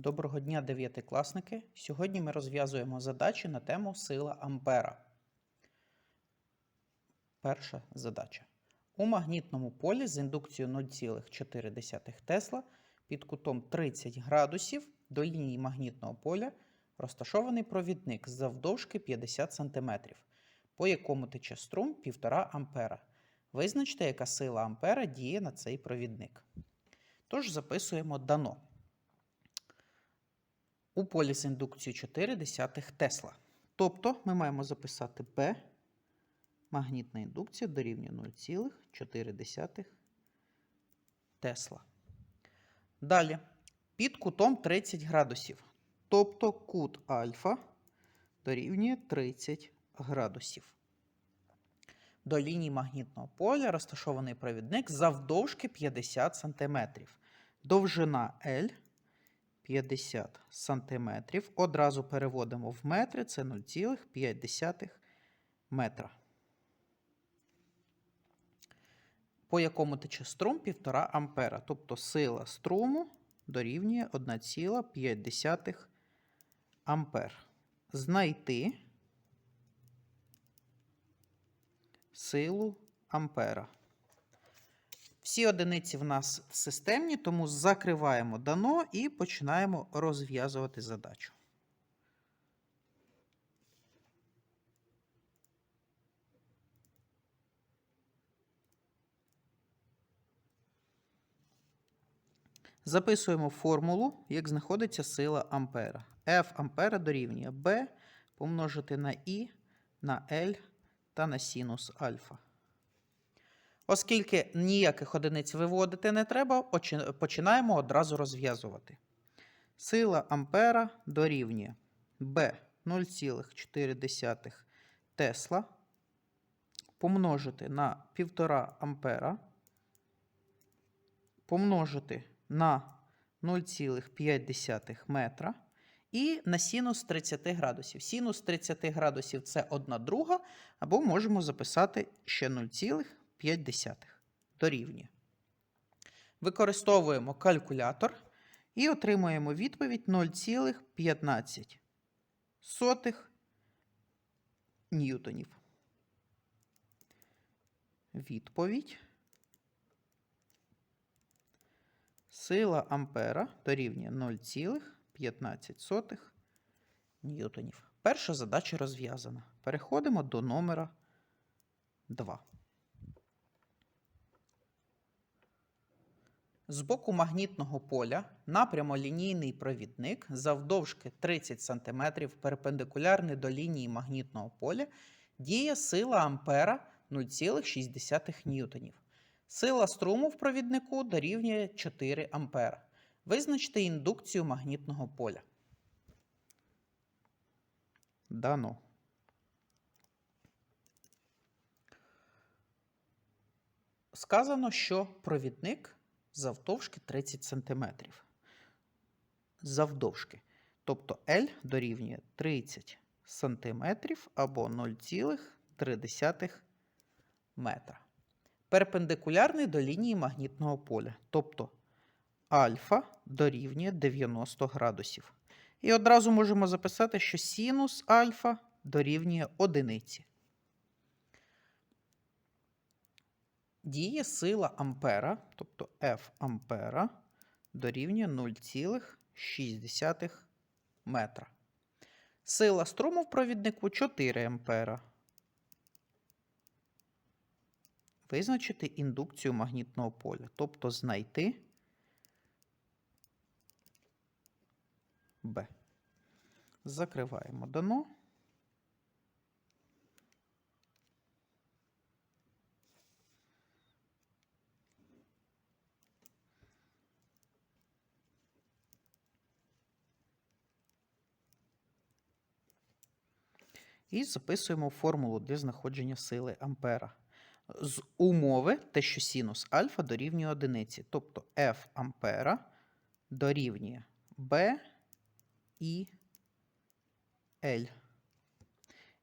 Доброго дня, дев'ятикласники! Сьогодні ми розв'язуємо задачі на тему сила Ампера. Перша задача. У магнітному полі з індукцією 0,4 Тесла під кутом 30 градусів до лінії магнітного поля розташований провідник завдовжки 50 см, по якому тече струм 1,5 ампера. Визначте, яка сила ампера діє на цей провідник. Тож записуємо дано. У полі з індукцією 4 десятих Тесла. Тобто ми маємо записати P, магнітна індукція дорівнює 0,4 Тесла. Далі, під кутом 30 градусів. Тобто кут альфа дорівнює 30 градусів. До лінії магнітного поля розташований провідник завдовжки 50 см. Довжина L 50 см. Одразу переводимо в метри, це 0,5 метра. По якому тече струм 1,5 ампера. Тобто сила струму дорівнює 1,5 ампер. Знайти силу ампера. Всі одиниці в нас системні, тому закриваємо дано і починаємо розв'язувати задачу. Записуємо формулу, як знаходиться сила ампера. F ампера дорівнює B помножити на I, на L та на синус альфа. Оскільки ніяких одиниць виводити не треба, починаємо одразу розв'язувати. Сила ампера дорівнює B 0,4 Тесла помножити на 1,5 ампера, помножити на 0,5 метра і на синус 30 градусів. Синус 30 градусів це 1 друга, або можемо записати ще 0,5 дорівнює. Використовуємо калькулятор і отримуємо відповідь 0,15 ньютонів. Відповідь. Сила ампера дорівнює 0,15 ньютонів. Перша задача розв'язана. Переходимо до номера 2. З боку магнітного поля напрямолінійний провідник завдовжки 30 см перпендикулярний до лінії магнітного поля діє сила ампера 0,6 ньютонів. Сила струму в провіднику дорівнює 4 ампера. Визначте індукцію магнітного поля. Дано. Сказано, що провідник завдовжки 30 см. Завдовжки. Тобто L дорівнює 30 см або 0,3 метра. Перпендикулярний до лінії магнітного поля. Тобто альфа дорівнює 90 градусів. І одразу можемо записати, що синус альфа дорівнює одиниці. Діє сила ампера, тобто F ампера, дорівнює 0,6 метра. Сила струму в провіднику 4 ампера. Визначити індукцію магнітного поля, тобто знайти Б. Закриваємо дано. І записуємо формулу для знаходження сили ампера. З умови те, що синус альфа дорівнює одиниці. Тобто F ампера дорівнює B і L.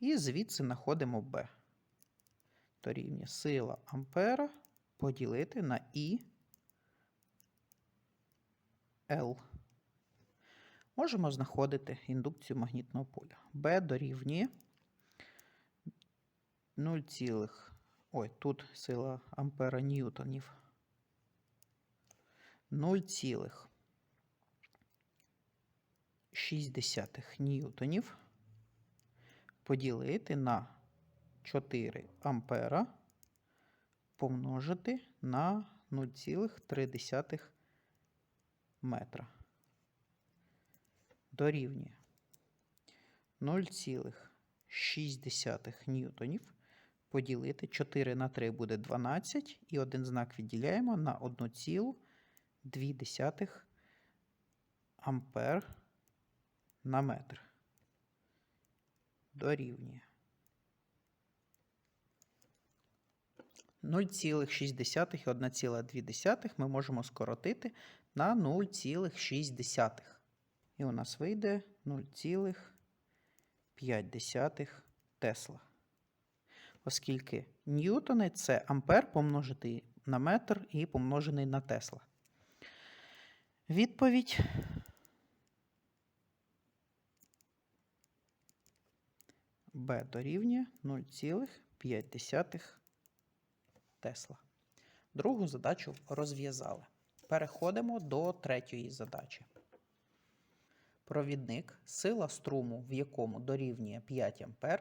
І звідси знаходимо B. Дорівнює сила ампера поділити на І L. можемо знаходити індукцію магнітного поля. B дорівнює 0, цілих- ой, тут сила ампера ньютонів. 0,6 ньютонів поділити на 4 ампера помножити на 0,3 метра. Дорівнює 0,6 ньютонів поділити 4 на 3 буде 12 і один знак відділяємо на 1,2 ампер на метр. Дорівнює 0,6 і 1,2 ми можемо скоротити на 0,6. І у нас вийде 0,5 Тесла. Оскільки ньютони це ампер помножити на метр і помножений на Тесла. Відповідь. Б дорівнює 0,5 Тесла. Другу задачу розв'язали. Переходимо до третьої задачі. Провідник, сила струму, в якому дорівнює 5 А,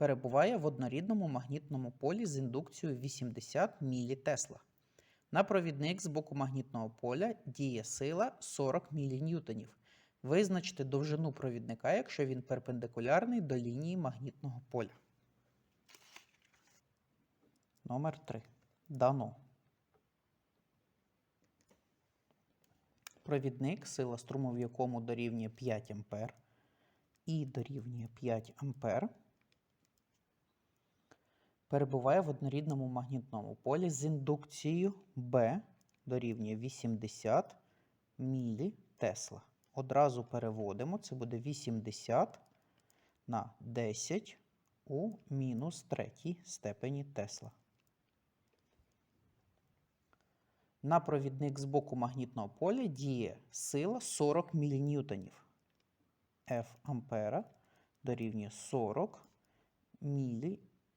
перебуває в однорідному магнітному полі з індукцією 80 мілітесла. На провідник з боку магнітного поля діє сила 40 міліньютонів. Визначте довжину провідника, якщо він перпендикулярний до лінії магнітного поля. Номер 3. Дано. Провідник, сила струму в якому дорівнює 5 А і дорівнює 5 А, перебуває в однорідному магнітному полі з індукцією B дорівнює 80 мілі Тесла. Одразу переводимо, це буде 80 на 10 у мінус третій степені Тесла. На провідник з боку магнітного поля діє сила 40 міліньютонів. F ампера дорівнює 40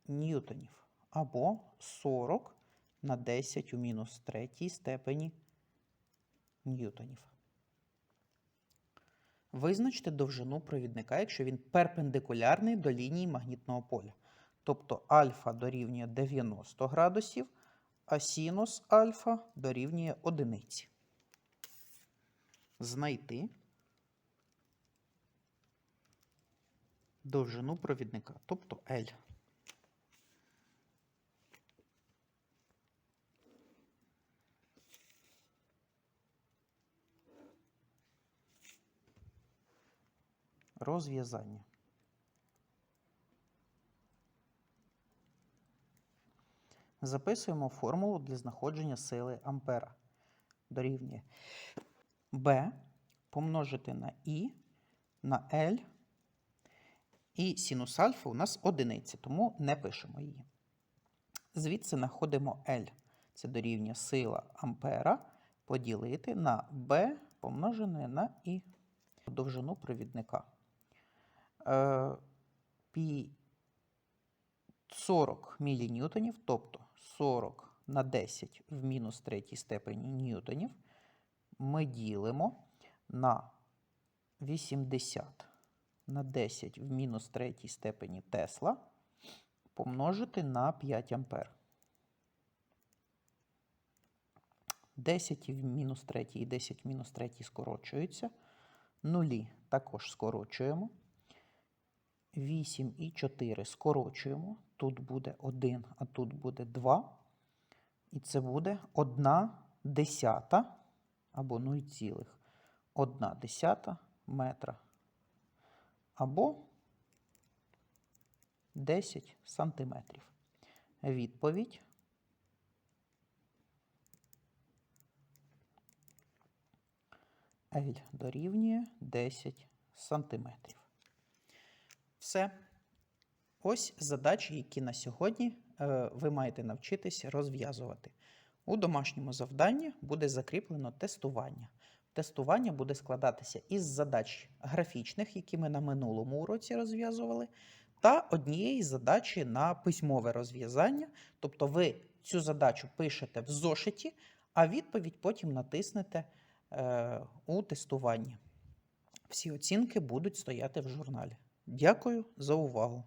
міліньютонів. Або 40 на 10 у мінус третій степені ньютонів. Визначте довжину провідника, якщо він перпендикулярний до лінії магнітного поля. Тобто альфа дорівнює 90 градусів, а синус альфа дорівнює одиниці. Знайти довжину провідника, тобто L. Розв'язання. Записуємо формулу для знаходження сили ампера. Дорівнює B помножити на I на L. І синус альфа у нас одиниця, тому не пишемо її. Звідси знаходимо L. Це дорівнює сила ампера поділити на B помножене на I. Довжину провідника. Е, Пі 40 міліньютонів, тобто 40 на 10 в мінус третій степені ньютонів, ми ділимо на 80 на 10 в мінус третій степені Тесла помножити на 5 ампер. 10 в мінус третій і 10 в мінус третій скорочуються. Нулі також скорочуємо. 8 і 4 скорочуємо. Тут буде 1, а тут буде 2. І це буде 1 десята або 0,1 десята метра. Або 10 сантиметрів. Відповідь. L дорівнює 10 сантиметрів. Все. Ось задачі, які на сьогодні е, ви маєте навчитись розв'язувати. У домашньому завданні буде закріплено тестування. Тестування буде складатися із задач графічних, які ми на минулому уроці розв'язували, та однієї задачі на письмове розв'язання. Тобто ви цю задачу пишете в зошиті, а відповідь потім натиснете е, у тестуванні. Всі оцінки будуть стояти в журналі. Дякую за увагу!